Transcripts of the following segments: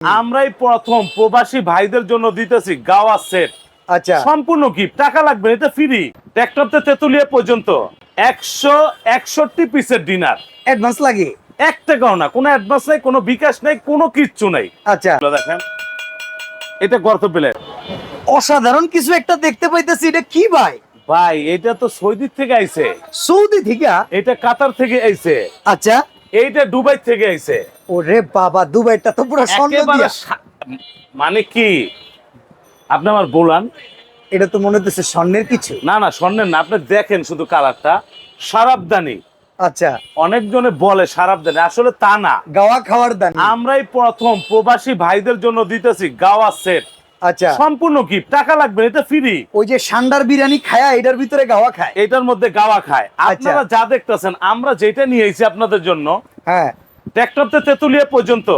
আমরাই প্রথম প্রবাসী ভাইদের জন্য দিতেছি গাওয়া সেট আচ্ছা। সম্পূর্ণ গিফট টাকা লাগবে এটা ফ্রি ট্র্যাক্টর থেকে তেতুলিয়া পর্যন্ত। একশো একষট্টি পিসের ডিনার অ্যাডভান্স লাগে? এক টাকাও না কোনো অ্যাডভান্স নাই কোনো বিকাশ নাই কোনো কিচ্ছু নাই। আচ্ছা। দেখেন। এটা গর্ত পেলে অসাধারণ কিছু একটা দেখতে পাইতেছি এটা কি ভাই? ভাই এটা তো সৌদি থেকে আইছে। সৌদি থেকে? এটা কাতার থেকে আইছে। আচ্ছা। এইটা দুবাই থেকে আইছে। ওরে বাবা দুবাইটা তো পুরো স্বর্ণ দিয়া। মানে কি? আপনি আমার বলান। এটা তো মনে হচ্ছে স্বর্ণের কিছু। না না স্বর্ণের না আপনি দেখেন শুধু কালারটা। সারাবদানি। আচ্ছা। অনেকজনে বলে সারাবদানি আসলে তা না। গাওয়া খাওয়ার দান। আমরাই প্রথম প্রবাসী ভাইদের জন্য দিতেছি গাওয়া সেট আচ্ছা। সম্পূর্ণ গিফট টাকা লাগবে এটা ফ্রি ওই যে সান্ডার বিরিয়ানি খায়া এটার ভিতরে গাওয়া খায়। এটার মধ্যে গাওয়া খায়। আচ্ছা। আপনারা যা দেখতেছেন আমরা যেটা নিয়ে এসেছি আপনাদের জন্য হ্যাঁ। ট্র্যাক্টর থেকে তেতুলিয়া পর্যন্ত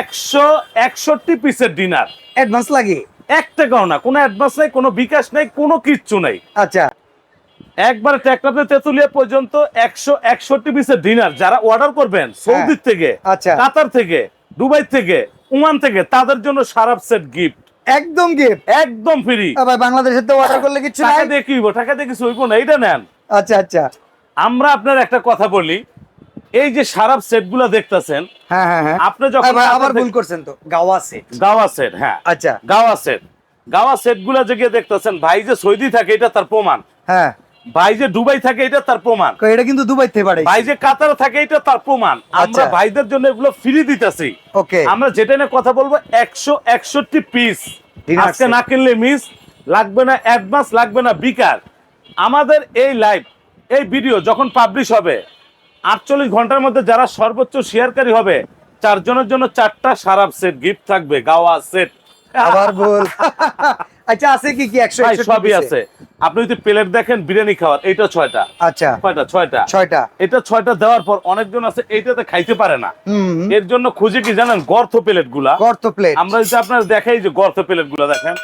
একশো একষট্টি পিসের ডিনার অ্যাডভান্স লাগে। এক টাকাও না কোনো অ্যাডভান্স নাই কোনো বিকাশ নাই কোনো কিচ্ছু নাই। আচ্ছা। একবার ট্র্যাক্টর থেকে তেতুলিয়া পর্যন্ত একশো একষট্টি পিসের ডিনার যারা অর্ডার করবেন সৌদির থেকে আচ্ছা। কাতার থেকে দুবাই থেকে ওমান থেকে তাদের জন্য সারাপ সেট গিফট একদম গিফট একদম ফ্রি ভাই বাংলাদেশের তো অর্ডার করলে কিছু টাকা নাই। দিয়ে টাকা দিয়ে কিছু হইব না? এটা নেন। আচ্ছা আচ্ছা। আমরা আপনার একটা কথা বলি। এই যে সারাপ সেটগুলা দেখতেছেন হ্যাঁ হ্যাঁ হ্যাঁ। আপনি যখন ভাই, আবার ভুল করছেন তো। গাওয়া সেট গাওয়া সেট হ্যাঁ। আচ্ছা। গাওয়া সেট গাওয়া সেটগুলা যে গিয়ে দেখতেছেন ভাই যে সৌদি থাকে এটা তার প্রমাণ। হ্যাঁ। ভাই যে দুবাই থাকে এটা তার প্রমাণ। এটা কিন্তু দুবাই থেকে পারে ভাই যে কাতারে থাকে এটা তার প্রমাণ। আমরা আচ্ছা। ভাইদের জন্য এগুলো ফ্রি দিতেছি। ওকে। আমরা যেটা নিয়ে কথা বলব একশো একষট্টি পিস আজকে না কিনলে মিস লাগবে না অ্যাডভান্স লাগবে না বিকার আমাদের এই লাইভ এই ভিডিও যখন পাবলিশ হবে আটচল্লিশ ঘণ্টার মধ্যে যারা সর্বোচ্চ শেয়ারকারী হবে চারজনের জন্য চারটা সারাপ সেট গিফট থাকবে গাওয়া সেট আবার ভুল। আচ্ছা আছে কি কি? একশো ভাই, 61 সবই আছে। আপনি যদি প্লেট দেখেন বিরিয়ানি খাওয়ার এটা ছয়টা। আচ্ছা। ছয়টা ছয়টা। ছয়টা। এটা ছয়টা দেওয়ার পর অনেকজন আছে এইটাতে খাইতে পারে না। এর জন্য খুঁজে কি জানেন গর্ত প্লেটগুলা গর্ত প্লেট। আমরা যদি আপনার দেখাই যে গর্ত প্লেটগুলা দেখেন।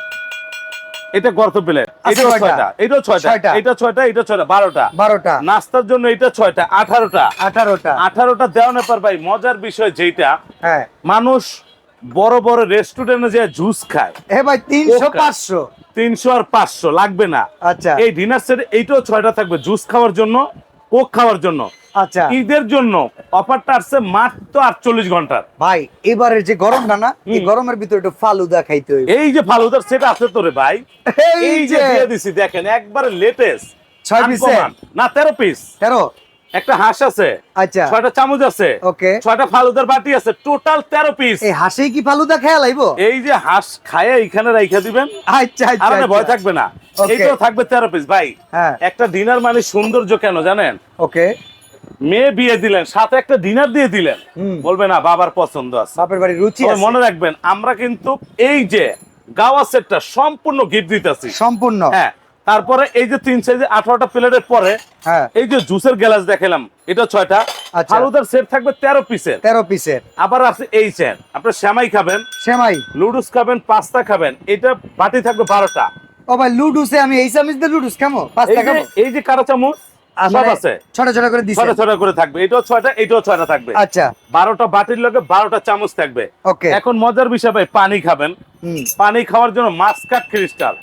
এটা গর্ত প্লেট। কয়টা? ছয়টা। এটাও ছয়টা। এটা ছয়টা এটা ছয়টা বারোটা। বারোটা। নাস্তার জন্য এটা ছয়টা আঠারোটা। আঠারোটা। আঠারোটা দেওয়ানোর পর ভাই মজার বিষয় যেটা হ্যাঁ। মানুষ বড় বড় রেস্টুরেন্টে যে জুস খায়। এ ভাই তিনশো পাঁচশো। তিনশো আর পাঁচশো লাগবে না। আচ্ছা। এই ডিনার সেট এইটাও ছয়টা থাকবে জুস খাওয়ার জন্য কোক খাওয়ার জন্য। আচ্ছা। ঈদের জন্য অফারটা আসছে মাত্র আটচল্লিশ ঘণ্টার। ভাই এবারের যে গরমটা না এই গরমের ভিতরে একটু ফালুদা খাইতে হইবে। এই যে ফালুদার সেট আছে তোরে ভাই এই যে দিয়ে দিছি দেখেন একবারে লেটেস্ট ছয় piece-এ? না তেরো পিস তেরো? একটা হাঁস আছে আচ্ছা। ছয়টা চামচ আছে ওকে। ছয়টা ফালুদার বাটি আছে টোটাল তেরো পিস এই হাসি কি ফালুদা খেয়া লাইবো? এই যে হাঁস খায় এইখানে রাইখা দিবেন আচ্ছা আচ্ছা আপনি ভয় আচ্ছা। থাকবে না। এইটাও থাকবে তেরো পিস ভাই হ্যাঁ। একটা ডিনার মানে সৌন্দর্য কেন জানেন? ওকে। মেয়ে বিয়ে দিলেন সাথে একটা ডিনার দিয়ে দিলেন। বলবে না বাবার পছন্দ আছে। বাপের বাড়ির রুচি আছে। মনে রাখবেন আমরা কিন্তু এই যে গাওয়া সেটটা সম্পূর্ণ গিফট দিতেছি। সম্পূর্ণ। হ্যাঁ তারপরে এই যে তিন সাইজে আঠারোটা প্লেটের পরে হ্যাঁ। এই যে জুসের গ্লাস দেখালাম এটা ছয়টা। আচ্ছা। ফালুদার সেট থাকবে তেরো পিসের তেরো পিসের আবার আছে এই সেট আপনার শ্যামাই খাবেন। সেমাই লুডুস খাবেন পাস্তা খাবেন এটা বাটি থাকবে বারোটা। ও ভাই লুডুসে আমি এই চামিচ দিয়ে লুডুস খামো? পাস্তা যে এই যে কারও চামচ সব আছে। ছোট ছোট করে দিছে। ছয়টা ছয়টা করে থাকবে। এটাও ছয়টা এটাও ছয়টা থাকবে। আচ্ছা। বারোটা বাটির লগে বারোটা চামচ থাকবে। ওকে। এখন মজার বিষয় ভাই পানি খাবেন। হুম। পানি খাওয়ার জন্য মাস্কাট ক্রিস্টাল।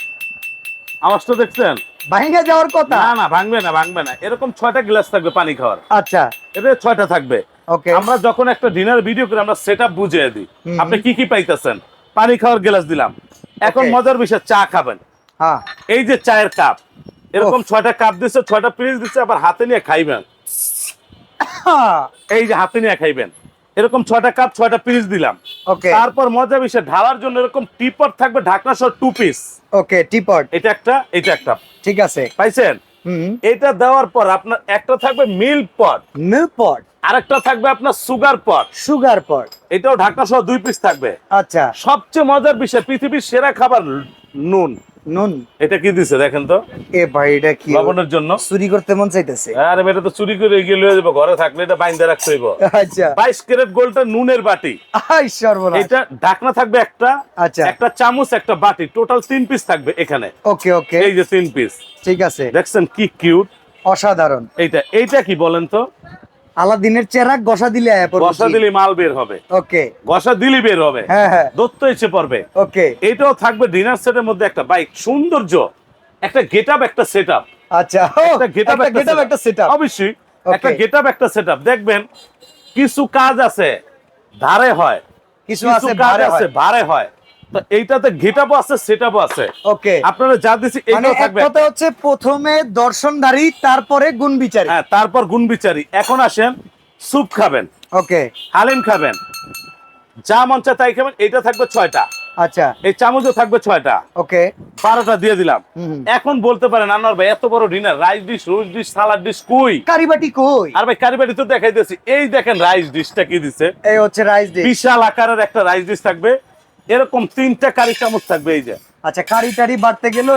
আওয়াজটা দেখছেন? ভাঙ্গা যাওয়ার কথা? না না ভাঙবে না ভাঙবে না। এরকম ছয়টা গ্লাস থাকবে পানি খাওয়ার। আচ্ছা। এটা ছয়টা থাকবে। ওকে। আমরা যখন একটা ডিনার ভিডিও করে আমরা সেট আপ বুঝিয়ে দিই। আপনি কি কি পাইতেছেন? পানি খাওয়ার গ্লাস দিলাম। এখন মজার বিষয় চা খাবেন। হ্যাঁ। এই যে চায়ের কাপ এরকম ছয়টা কাপ দিচ্ছে ছয়টা পিস দিচ্ছে আবার হাতে নিয়ে খাইবেন। এই যে হাতে নিয়ে খাইবেন। এরকম ছয়টা কাপ ছয়টা পিস দিলাম। তারপর মজা বিষয় ঢালার জন্য এরকম টিপট থাকবে ঢাকনা সহ টু পিস ওকে টিপট। এটা একটা এটা একটা। ঠিক আছে। পাইছেন? হুম। এটা দেওয়ার পর আপনার একটা থাকবে মিল পট মিল পট আরেকটা থাকবে আপনার সুগার পট সুগার পট এটাও ঢাকনা সহ দুই পিস থাকবে। আচ্ছা। সবচেয়ে মজার বিষয় পৃথিবীর সেরা খাবার নুন। নুন। এটা কি দিছে দেখেন তো? এ ভাই এটা কি? লবণের জন্য। চুরি করতে মন চাইতেছে। আরে এটা তো চুরি করে গিয়ে লয়ে যাব ঘরে থাকলে এটা বাইন্দা রাখতে হইব। আচ্ছা। বাইশ ক্যারেট গোল্ডটা নুনের বাটি। আই সর্বনাশ। এটা ঢাকনা থাকবে একটা আচ্ছা। একটা চামচ একটা বাটি। টোটাল তিন পিস থাকবে এখানে। ওকে ওকে। এই যে তিন পিস ঠিক আছে। দেখছেন কি কিউট অসাধারণ। এইটা এইটা কি বলেন তো? আলাদিনের চেরাক গসা দিলে গসা দিলে মাল বের হবে। ওকে। গসা দিলি বের হবে। হ্যাঁ হ্যাঁ। দত্ত এসে পড়বে। ওকে। এটাও থাকবে ডিনার সেটের মধ্যে একটা বাইক। সৌন্দর্য একটা গেটআপ একটা সেট আচ্ছা একটা up, একটা সেটআপ অবশ্যই. একটা গেট আপ একটা দেখবেন কিছু কাজ আছে ধারে হয়। কিছু আছে ভারে হয়। এইটাতে আছে আছে। ওকে আপনারা যা দিচ্ছি মানে থাকবে। কথা হচ্ছে প্রথমে দর্শনধারী তারপরে হ্যাঁ তারপর এখন আসেন স্যুপ খাবেন ওকে হালিম খাবেন যা মন চায় তাই খাবেন এটা থাকবে ছয়টা। আচ্ছা। এই চামচও থাকবে ছয়টা। ওকে বারোটা দিয়ে দিলাম। এখন বলতে পারেন আনোয়ার ভাই এত বড় dinner rice dish rose dish salad dish কই? কারিবাটি কই? আর ভাই কারিবাড়ি তো দেখাইতেছি এই দেখেন রাইস ডিশটা কি দিছে? এই হচ্ছে রাইস ডিশ। বিশাল আকারের একটা রাইস ডিশ থাকবে। এরকম তিনটা কারি চামচ থাকবে এই যে। আচ্ছা কারি টারি বাড়তে গেলেও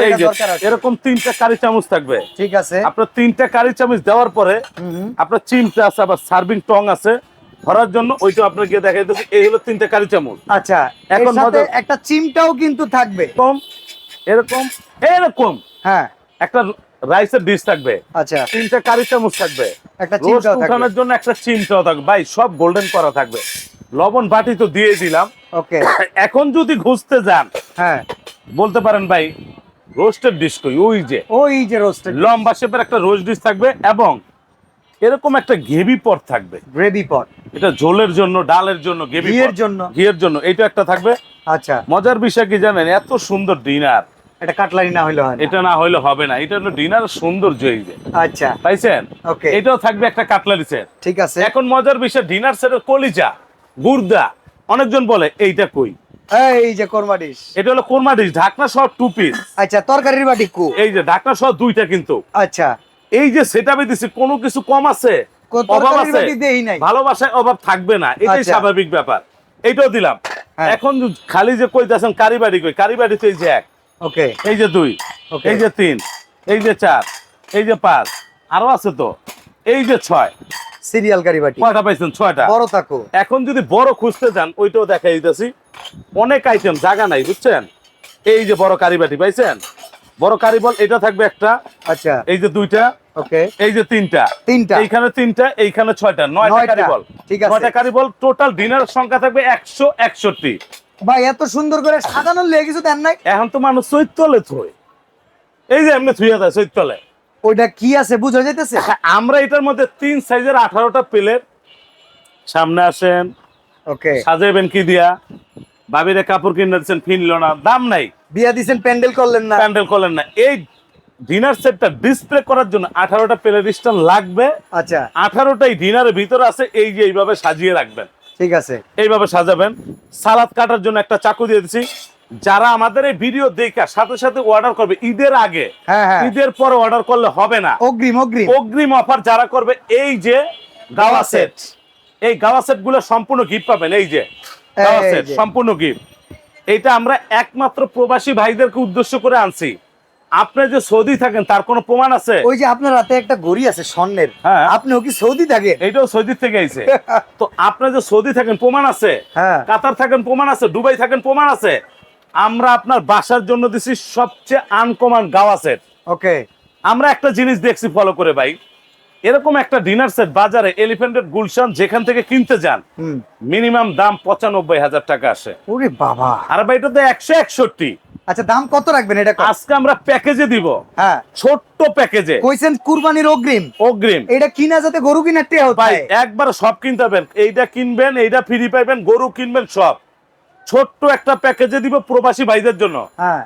এরকম তিনটা কারি চামচ থাকবে। ঠিক আছে। আপনার তিনটা কারি চামচ দেওয়ার পরে। আপনার চিমটা আছে আবার সার্ভিং টং আছে ধরার জন্য ওইটা আপনার গিয়ে দেখাইতেছি এই হলো তিনটা কারি চামচ। আচ্ছা এখন একটা চিমটাও কিন্তু থাকবে। এরকম এরকম এরকম। হ্যাঁ। একটা রাইসের ডিশ থাকবে। আচ্ছা। তিনটা কারি চামচ থাকবে। একটা চিমটাও থাকবে। জন্য একটা চিমটাও থাকবে। ভাই সব গোল্ডেন করা থাকবে। লবণ বাটি তো দিয়ে দিলাম। ওকে। এখন যদি ঘুষতে যান হ্যাঁ। বলতে পারেন ভাই রোস্টেড ডিশ কই ওই যে। ওই যে রোস্টেড লম্বা শেপের একটা রোস্ট ডিশ থাকবে এবং এরকম একটা গেভি পট থাকবে। Gravy pot. এটা ঝোলের জন্য ডালের জন্য গেভি ঘিয়ের। জন্য। ঘিয়ের জন্য এটা একটা থাকবে। আচ্ছা। মজার বিষয় কি জানেন এত সুন্দর ডিনার এটা কাটলারি না হইল হয় এটা না হইলে হবে না। এটা হলো ডিনার সৌন্দর্য এই যে আচ্ছা। পাইছেন ওকে। এটাও থাকবে একটা কাটলারি সেট। ঠিক আছে। এখন মজার বিষয় ডিনার সেটের কলিজা গুর্দা অনেকজন বলে এইটা কই? এই যে কোরমা ডিশ। এটা হলো কোরমা ডিশ ঢাকনা সহ টু পিস আচ্ছা তরকারির বাটি কু। এই যে ঢাকনা সহ দুইটা কিন্তু। আচ্ছা। এই যে সেটাপে দিছি কোনো কিছু কম আছে? অভাব আছে? নাই। ভালোবাসায় অভাব থাকবে না। এটাই আচ্ছা। স্বাভাবিক ব্যাপার। এইটাও দিলাম। হ্যাঁ। এখন খালি যে কইতাছেন কারিবাড়ি কই? কারিবাড়ি তো এই যে এক। ওকে। এই যে দুই Okay. এই যে তিন এই যে চার এই যে পাঁচ আরও আছে তো। এই যে ছয়। সিরিয়াল কারি বাটি। কয়টা পাইছেন? ছয়টা। বড় তাকো। এখন যদি বড় খুঁজতে যান ওইটাও দেখা দিতেছি। অনেক আইটেম জায়গা নাই বুঝছেন? এই যে বড় কারিবাটি পাইছেন? বড় কারিবল এটা থাকবে একটা। আচ্ছা। এই যে দুইটা। ওকে। এই যে তিনটা। তিনটা। এইখানে তিনটা এইখানে ছয়টা। নয়টা নয়টা। কারিবল ঠিক আছে। নয়টা কারিবল টোটাল ডিনার সংখ্যা থাকবে একশো একষট্টি। ভাই এত সুন্দর করে সাজানো লেগে কিছু দেন নাই? এখন তো মানুষ চৈতলে থই এই যে এমনি থুইয়া দেয় চৈতলে ওইটা কি আছে বুঝা যাইতেছে? আমরা এটার মধ্যে তিন সাইজের আঠারোটা প্লেট সামনে আসেন। ওকে। সাজাইবেন কি দিয়া? বাবিরে কাপড় কিনে দিচ্ছেন ফিনলো না দাম নাই। বিয়া দিছেন প্যান্ডেল করলেন না। প্যান্ডেল করলেন না। এই ডিনার সেটটা ডিসপ্লে করার জন্য আঠারোটা প্লেট স্ট্যান্ড লাগবে। আচ্ছা। আঠারোটাই ডিনারের ভিতরে আছে এই যে এইভাবে সাজিয়ে রাখবেন। ঠিক আছে। এইভাবে সাজাবেন। সালাদ কাটার জন্য একটা চাকু দিয়ে দিছি। যারা আমাদের এই ভিডিও দেখা সাথে সাথে অর্ডার করবে ঈদের আগে হ্যাঁ হ্যাঁ। ঈদের পরে অর্ডার করলে হবে না। অগ্রিম অগ্রিম। অগ্রিম অফার যারা করবে এই যে গাওয়া সেট এই গাওয়া সেটগুলো সম্পূর্ণ গিফট পাবেন এই যে। গাওয়া সেট সম্পূর্ণ গিফট এটা আমরা একমাত্র প্রবাসী ভাইদেরকে উদ্দেশ্য করে আনছি। আপনি যে সৌদি থাকেন তার কোনো প্রমাণ আছে? ওই যে আপনার হাতে একটা গড়ি আছে স্বর্ণের। হ্যাঁ। আপনিও কি সৌদি থাকেন? এটাও সৌদি থেকে আইছে। তো আপনি যে সৌদি থাকেন প্রমাণ আছে? হ্যাঁ। কাতার থাকেন প্রমাণ আছে? দুবাই থাকেন প্রমাণ আছে? আমরা আপনার বাসার জন্য দিছি সবচেয়ে আনকমন গাওয়া সেট ওকে। আমরা একটা জিনিস দেখছি ফলো করে ভাই। এরকম একটা ডিনার সেট বাজারে এলিফেন্টেড গুলশান যেখান থেকে কিনতে যান হুম। মিনিমাম দাম পঁচানব্বই হাজার টাকা আসে। ওরে বাবা। আর ভাই এটা তো একশো একষট্টি। আচ্ছা দাম কত রাখবেন এটা? আজকে আমরা প্যাকেজে দিব। হ্যাঁ। ছোট্ট প্যাকেজে কইছেন কুরবানির অগ্রিম। অগ্রিম। এটা কিনা যাতে গরু টিয়া পায় ভাই একবার সব কিনতে পারবেন। এইটা কিনবেন এইটা ফ্রি পাইবেন গরু কিনবেন সব। ছোট্ট একটা প্যাকেজে দিব প্রবাসী ভাইদের জন্য। হ্যাঁ।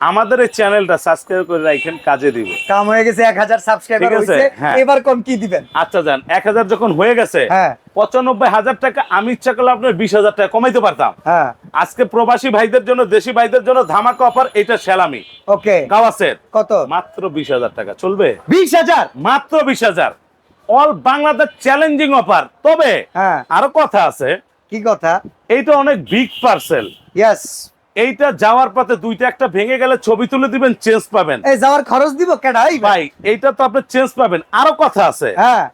আমাদের এই চ্যানেলটা সাবস্ক্রাইব করে রাখেন কাজে দিব। কাম হয়ে গেছে এক হাজার সাবস্ক্রাইবার ঠিক হয়েছে হ্যাঁ। এবার কোন কি দিবেন? আচ্ছা এক হাজার যখন হয়ে গেছে হ্যাঁ। পঁচানব্বই হাজার টাকা আমি ইচ্ছা করলে আপনার বিশ হাজার টাকা কমাইতে পারতাম। হ্যাঁ। আজকে প্রবাসী ভাইদের জন্য দেশি ভাইদের জন্য ধামাকা অফার এটা সেলামি। ওকে। গাওয়াসের কত? মাত্র বিশ হাজার টাকা। চলবে? বিশ হাজার? মাত্র বিশ হাজার। অল বাংলাদেশ চ্যালেঞ্জিং অফার তবে হ্যাঁ। আরও কথা আছে। কি কথা? এইটা অনেক বিগ পার্সেল ইয়েস এইটা যাওয়ার পথে দুইটা একটা ভেঙে গেলে ছবি তুলে দিবেন চেঞ্জ পাবেন। এই যাওয়ার খরচ দিব কেডাই ভাই এইটা তো আপনি চেঞ্জ পাবেন। আরও কথা আছে। হ্যাঁ।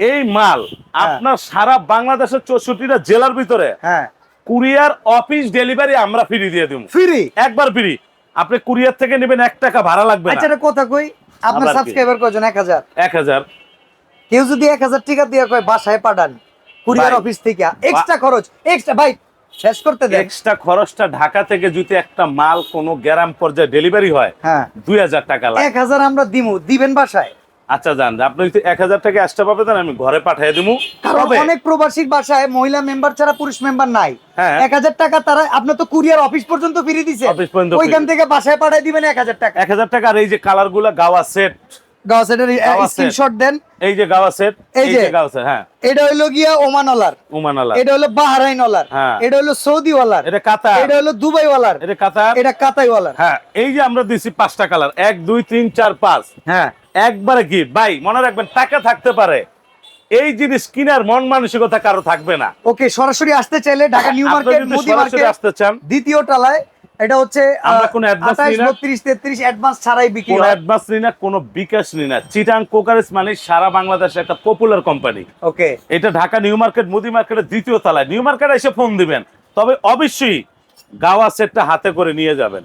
এই মাল আপনার সারা বাংলাদেশের চৌষট্টিটা জেলার ভিতরে হ্যাঁ। কুরিয়ার অফিস ডেলিভারি আমরা ফ্রি দিয়ে দিব। ফ্রি একবার ফ্রি আপনি কুরিয়ার থেকে নেবেন এক টাকা ভাড়া লাগবে আচ্ছা না এটা কথা কই? আপনার সাবস্ক্রাইবার হাজার? এক হাজার। কেউ যদি এক হাজার টাকা দিয়ে কয় বাসায় পাঠান কুরিয়ার অফিস থেকে এক্সট্রা খরচ এক্সট্রা ভাই শেষ করতে দেন। এক্সট্রা খরচটা ঢাকা থেকে যদি একটা মাল কোনো গ্রাম পর্যায়ে ডেলিভারি হয় হ্যাঁ। দুই হাজার টাকা লাগে এক হাজার আমরা দিমু দিবেন বাসায়। আচ্ছা জান আপনি যদি এক হাজার টাকা এক্সট্রা পাবেন আমি ঘরে পাঠিয়ে দিব কারণ অনেক প্রবাসীর বাসায় মহিলা মেম্বার ছাড়া পুরুষ মেম্বার নাই। হ্যাঁ। এক হাজার টাকা তারা আপনি তো কুরিয়ার অফিস পর্যন্ত ফিরিয়ে দিছে। অফিস পর্যন্ত ওইখান থেকে বাসায় পাঠাই দিবেন এক হাজার টাকা। এক হাজার টাকার এই যে কালারগুলা গাওয়া সেট গাও সেটের স্ক্রিনশট দেন। এই যে গাওয়াসেট এই যে। যে হ্যাঁ। এটা হইল গিয়া ওমান ওলার উমান আলা এটা হলো বাহারাইন ওলার হ্যাঁ। এটা হলো সৌদি ওলার এটা কাতার। এটা হলো দুবাই ওলার এটা কাতার। এটা কাতাই ওলার হ্যাঁ এই যে আমরা দিছি পাঁচটা কালার। এক দুই তিন চার পাঁচ। হ্যাঁ। একবারে গিফট ভাই মনে রাখবেন টাকা থাকতে পারে। এই জিনিস কিনার মন মানসিকতা কারও থাকবে না। ওকে সরাসরি আসতে চাইলে ঢাকা নিউ মার্কেট মুদি মার্কেট আসতে চান। দ্বিতীয় তলায় এটা হচ্ছে আমরা কোনো advance নিই না। বত্রিশ তেত্রিশ অ্যাডভান্স ছাড়াই বিক্রি কোনো অ্যাডভান্স নি না কোনো বিকাশ নি না। চিটাং কোকারেস মানে সারা বাংলাদেশে একটা পপুলার কোম্পানি ওকে। এটা ঢাকা নিউ মার্কেট মুদি মার্কেটের দ্বিতীয় তলায়। নিউ মার্কেটে এসে ফোন দিবেন। তবে অবশ্যই গাওয়া সেটটা হাতে করে নিয়ে যাবেন।